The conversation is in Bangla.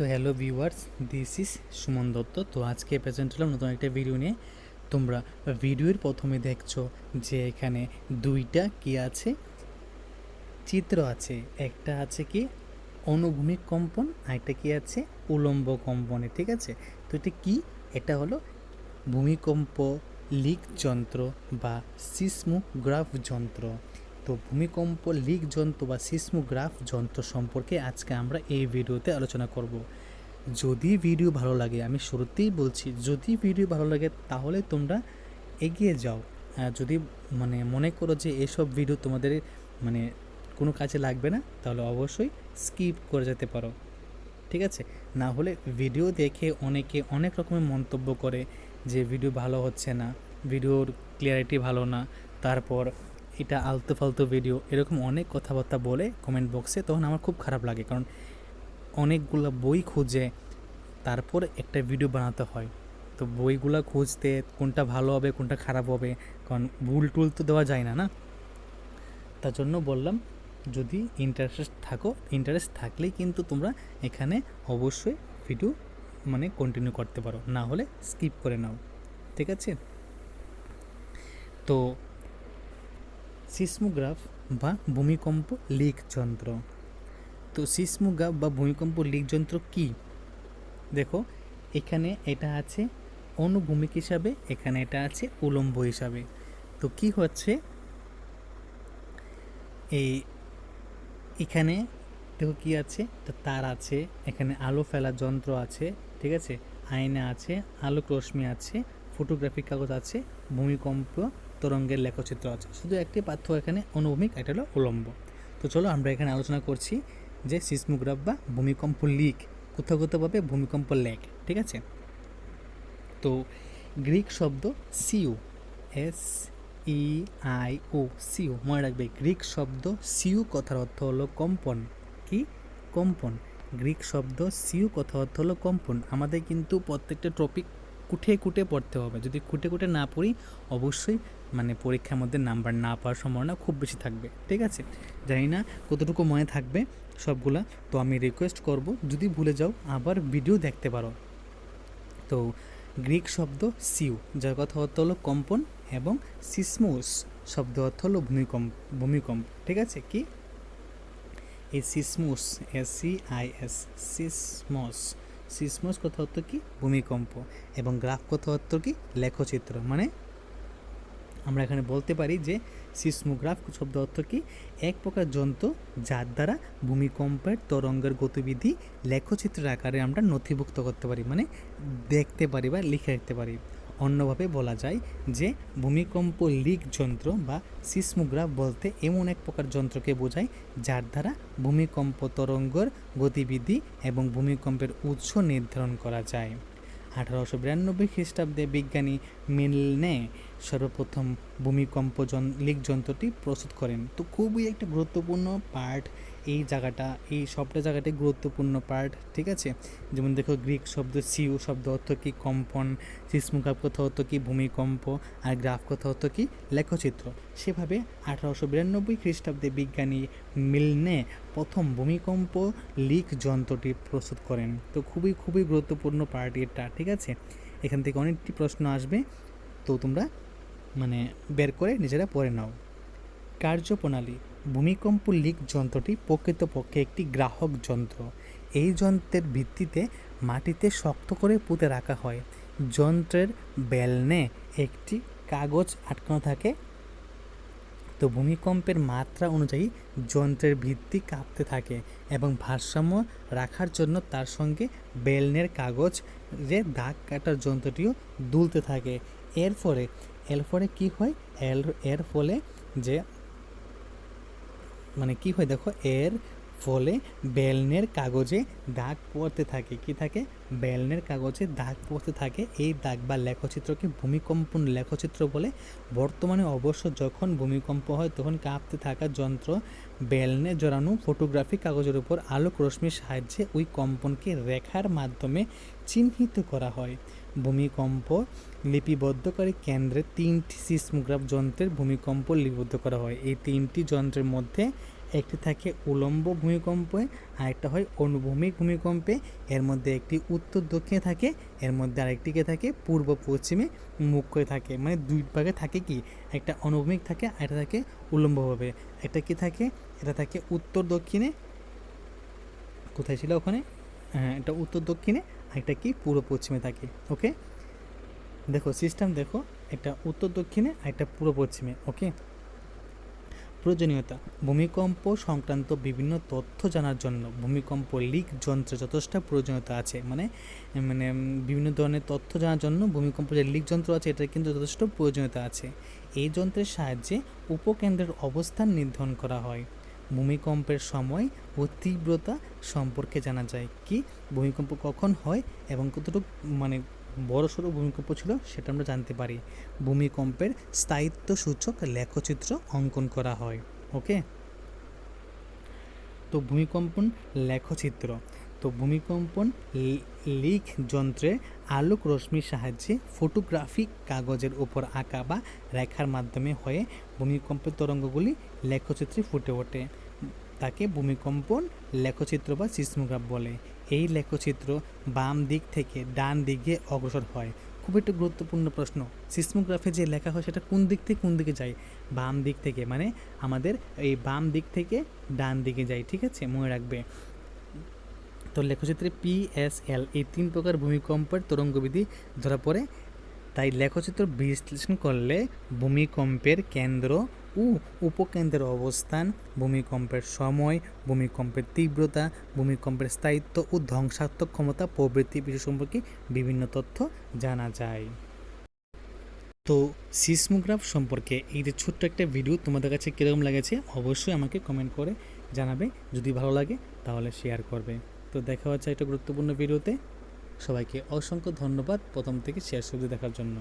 তো hello viewers this is Suman Dutta. তো আজকে প্রেজেন্ট হলাম নতুন একটা ভিডিও নিয়ে। তোমরা ভিডিওর প্রথমে দেখছ যে এখানে দুইটা কি আছে? চিত্র আছে। একটা আছে কি অনুভূমিক কম্পন, আর একটা কি আছে উলম্ব কম্পনে, ঠিক আছে? তো এটা কি? এটা হলো ভূমিকম্প লিক যন্ত্র বা সিসমোগ্রাফ যন্ত্র। তো ভূমিকম্প, লিক যন্ত্র বা সিসমোগ্রাফ যন্ত্র সম্পর্কে আজকে আমরা এই ভিডিওতে আলোচনা করব। যদি ভিডিও ভালো লাগে, আমি শুরুতেই বলছি, যদি ভিডিও ভালো লাগে তাহলে তোমরা এগিয়ে যাও। যদি মানে মনে করো যে এসব ভিডিও তোমাদের মানে কোনো কাজে লাগবে না, তাহলে অবশ্যই স্কিপ করে যেতে পারো। ঠিক আছে? না হলে ভিডিও দেখে অনেকে অনেক রকমের মন্তব্য করে যে ভিডিও ভালো হচ্ছে না, ভিডিওর ক্লিয়ারিটি ভালো না, তারপর এটা আলতু ফালতু ভিডিও এরকম অনেক কথাবার্তা বলে কমেন্ট বক্সে তখন আমার খুব খারাপ লাগে। কারণ অনেকগুলো বই খুঁজে তারপর একটা ভিডিও বানাতে হয়। তো বইগুলো খুঁজতে কোনটা ভালো হবে, কোনটা খারাপ হবে, কারণ ভুল টুল তো দেওয়া যায় না না? তার জন্য বললাম, যদি ইন্টারেস্ট থাকো ইন্টারেস্ট থাকলেই কিন্তু তোমরা এখানে অবশ্যই ভিডিও মানে কন্টিনিউ করতে পারো। না হলে স্কিপ করে নাও। ঠিক আছে? তো সিসমোগ্রাফ বা ভূমিকম্প লিক যন্ত্র। তো সিসমোগ্রাফ বা ভূমিকম্প লিক যন্ত্র কি? দেখো, এখানে এটা আছে অনুভূমিক হিসাবে, এখানে এটা আছে উলম্ব হিসাবে। তো কি হচ্ছে? এই এখানে দেখো কি আছে? তো তার আছে, এখানে আলো ফেলার যন্ত্র আছে, ঠিক আছে? আয়না আছে আলোক রশ্মি আছে, ফটোগ্রাফিক কাগজ আছে, ভূমিকম্প তরঙ্গের লেখচিত্র আছে। শুধু একটি পার্থক্য এখানে অনুভূমিক, এটা হলো উলম্ব। তো চলো আমরা এখানে আলোচনা করছি যে সিসমোগ্রাফ বা ভূমিকম্প লিক কোথাও কোথাওভাবে ভূমিকম্প লেক, ঠিক আছে? তো গ্রিক শব্দ সিউ এস ই আই ও সিউ, মনে রাখবে, গ্রিক শব্দ সিউ কথার অর্থ হলো কম্পন। কি? কম্পন। গ্রিক শব্দ সিউ কথা অর্থ হলো কম্পন। আমাদের কিন্তু প্রত্যেকটা টপিক কুটে কুটে পড়তে হবে। যদি কুটে কুটে না পড়ি, অবশ্যই মানে পরীক্ষার মধ্যে নাম্বার না পাওয়ার সম্ভাবনা খুব বেশি থাকবে, ঠিক আছে? জানি না কতটুকু মনে থাকবে সবগুলা, তো আমি রিকোয়েস্ট করব, যদি ভুলে যাও, আবার ভিডিও দেখতে পারো। তো গ্রিক শব্দ সিউ, যার কথা অর্থ হলো কম্পন এবং সিসমোস, শব্দ অর্থ হলো ভূমিকম্প ভূমিকম্প, ঠিক আছে? কি? এই সিসমোস এস সি আই এস সিসমোস। সিসমোস কথা অর্থ কি? ভূমিকম্প। এবং গ্রাফ কথা অর্থ কি? লেখচিত্র মানে আমরা এখানে বলতে পারি যে সিসমোগ্রাফ শব্দ অর্থ কি? এক প্রকার যন্ত্র যার দ্বারা ভূমিকম্পের তরঙ্গের গতিবিধি লেখচিত্রের আকারে আমরা নথিভুক্ত করতে পারি মানে দেখতে পারি বা লিখে রাখতে পারি। অন্যভাবে বলা যায় যে ভূমিকম্প লিক যন্ত্র বা সিসমোগ্রাফ বলতে এমন এক প্রকার যন্ত্রকে বোঝায় যার দ্বারা ভূমিকম্প তরঙ্গর গতিবিধি এবং ভূমিকম্পের উৎস নির্ধারণ করা যায়। আঠারোশো বিরানব্বই খ্রিস্টাব্দে বিজ্ঞানী মিলনে সর্বপ্রথম ভূমিকম্প লিক যন্ত্রটি প্রস্তুত করেন। তো খুবই একটা গুরুত্বপূর্ণ পার্ট এই জায়গাটা, এই সবটা জায়গাটাই গুরুত্বপূর্ণ পার্ট ঠিক আছে? যেমন দেখো গ্রিক শব্দ সিউ শব্দ অর্থ কি? কম্পন সিসমুগ্রাফ কথা অর্থ কি? ভূমিকম্প, আর গ্রাফ কথা অর্থ কি? লেখচিত্র। সেভাবে আঠারোশো বিরানব্বই খ্রিস্টাব্দে বিজ্ঞানী মিলনে প্রথম ভূমিকম্প লিক যন্ত্রটি প্রস্তুত করেন। তো খুবই খুবই গুরুত্বপূর্ণ পার্ট এটা, ঠিক আছে? এখান থেকে অনেকটি প্রশ্ন আসবে। তো তোমরা মানে বের করে নিজেরা পড়ে নাও। কার্যপ্রণালী। ভূমিকম্প লিক যন্ত্রটি প্রকৃতপক্ষে একটি গ্রাহক যন্ত্র। এই যন্ত্রের ভিত্তিতে মাটিতে শক্ত করে পুঁতে রাখা হয়। যন্ত্রের বেলনে একটি কাগজ আটকানো থাকে। তো ভূমিকম্পের মাত্রা অনুযায়ী যন্ত্রের ভিত্তি কাঁপতে থাকে এবং ভারসাম্য রাখার জন্য তার সঙ্গে বেলনের কাগজ যে দাগ কাটার যন্ত্রটিও দুলতে থাকে। এর ফলে এর ফলে কী হয়? এর ফলে যে মানে কি হয় দেখো, এর ফলে বেলনের কাগজে দাগ পড়তে থাকে। কি থাকে? বেলনের কাগজে দাগ পড়তে থাকে। এই দাগ বা লেখচিত্রকে ভূমিকম্পন লেখচিত্র বলে। বর্তমানে অবশ্য যখন ভূমিকম্প হয়, তখন কাঁপতে থাকা যন্ত্র বেলনে জড়ানো ফটোগ্রাফি কাগজের উপর আলোক রশ্মির সাহায্যে ওই কম্পনকে রেখার মাধ্যমে চিহ্নিত করা হয়। ভূমিকম্প লিপিবদ্ধকারী কেন্দ্রে তিনটি সিসমোগ্রাফ যন্ত্রের ভূমিকম্প লিপিবদ্ধ করা হয়। এই তিনটি যন্ত্রের মধ্যে একটি থাকে উলম্ব ভূমিকম্পে আর একটা হয় অনুভূমিক ভূমিকম্পে। এর মধ্যে একটি উত্তর দক্ষিণে থাকে, এর মধ্যে আরেকটিকে থাকে পূর্ব পশ্চিমে মুখ করে থাকে। মানে দুই ভাগে থাকে কি? একটা অনুভূমিক থাকে আর একটা থাকে উলম্বভাবে। একটা কি থাকে? এটা থাকে উত্তর দক্ষিণে। কোথায় ছিল ওখানে? হ্যাঁ এটা উত্তর দক্ষিণে একটা কি? পূর্ব পশ্চিমে থাকে, ওকে? দেখো সিস্টেম দেখো, একটা উত্তর দক্ষিণে একটা পূর্ব পশ্চিমে, ওকে? প্রয়োজনীয়তা, ভূমিকম্প সংক্রান্ত বিভিন্ন তথ্য জানার জন্য, ভূমিকম্প লিক যন্ত্রে যথেষ্ট প্রয়োজনীয়তা আছে মানে মানে বিভিন্ন ধরনের তথ্য জানার জন্য ভূমিকম্প যে লিক যন্ত্র আছে, এটার কিন্তু যথেষ্ট প্রয়োজনীয়তা আছে। এই যন্ত্রের সাহায্যে উপকেন্দ্রের অবস্থান নির্ধারণ করা হয়। ভূমিকম্পের সময় ও তীব্রতা সম্পর্কে জানা যায় কি? ভূমিকম্প কখন হয় এবং কতটুকু মানে বড় সড়ো ভূমিকম্প ছিল সেটা আমরা জানতে পারি। ভূমিকম্পের স্থায়িত্ব সূচক লেখচিত্র অঙ্কন করা হয়। ওকে? তো ভূমিকম্পন লেখচিত্র। তো ভূমিকম্পন লি- লিখ যন্ত্রে আলোক রশ্মির সাহায্যে ফটোগ্রাফিক কাগজের ওপর আঁকা বা রেখার মাধ্যমে হয়ে ভূমিকম্পের তরঙ্গগুলি লেখচিত্রে ফুটে ওঠে। তাকে ভূমিকম্পন লেখচিত্র বা সিসমোগ্রাফ বলে। এই লেখচিত্র বাম দিক থেকে ডান দিকে অগ্রসর হয়। খুব একটা গুরুত্বপূর্ণ প্রশ্ন। সিসমোগ্রাফে যে লেখা হয় সেটা কোন দিক থেকে কোন দিকে যায়? বাম দিক থেকে মানে আমাদের এই বাম দিক থেকে ডান দিকে যায়, ঠিক আছে? মনে রাখবে। তো লেখচিত্রে পি এস এল, এই তিন প্রকার ভূমিকম্পের তরঙ্গবিধি ধরা পড়ে। তাই লেখচিত্র বিশ্লেষণ করলে ভূমিকম্পের কেন্দ্র ও উপকেন্দ্রের অবস্থান, ভূমিকম্পের সময়, ভূমিকম্পের তীব্রতা, ভূমিকম্পের স্থায়িত্ব ও ধ্বংসাত্মক ক্ষমতা প্রভৃতি বিষয় সম্পর্কে বিভিন্ন তথ্য জানা যায়। তো সিসমোগ্রাফ সম্পর্কে এই যে ছোট্ট একটা ভিডিও তোমাদের কাছে কীরকম লেগেছে, অবশ্যই আমাকে কমেন্ট করে জানাবে। যদি ভালো লাগে তাহলে শেয়ার করবে। তো দেখা হচ্ছে একটা গুরুত্বপূর্ণ ভিডিওতে। সবাইকে অসংখ্য ধন্যবাদ প্রথম থেকে শেষ অবধি দেখার জন্য।